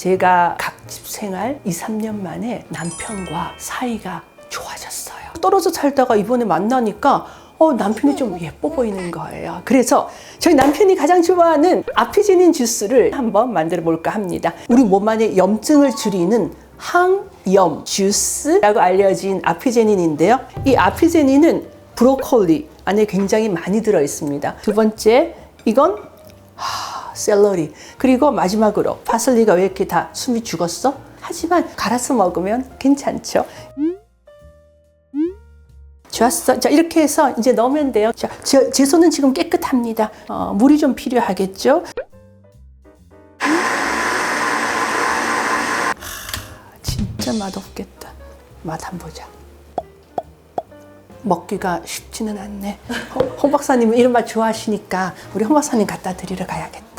제가 각집 생활 2, 3년 만에 남편과 사이가 좋아졌어요. 떨어져 살다가 이번에 만나니까 어, 남편이 좀 예뻐 보이는 거예요. 그래서 저희 남편이 가장 좋아하는 아피지닌 주스를 한번 만들어 볼까 합니다. 우리 몸 안에 염증을 줄이는 항염 주스라고 알려진 아피제닌인데요. 이 아피제닌은 브로콜리 안에 굉장히 많이 들어 있습니다. 두 번째, 이건 하, 샐러리. 그리고 마지막으로 파슬리가 왜 이렇게 다 숨이 죽었어? 하지만 갈아서 먹으면 괜찮죠. 좋았어. 자, 이렇게 해서 이제 넣으면 돼요. 자, 제, 제 손은 지금 깨끗합니다. 어, 물이 좀 필요하겠죠? 하, 진짜 맛없겠다. 맛 한번 보자. 먹기가 쉽지는 않네. 홍, 홍 박사님은 이런 맛 좋아하시니까 우리 홍 박사님 갖다 드리러 가야겠다.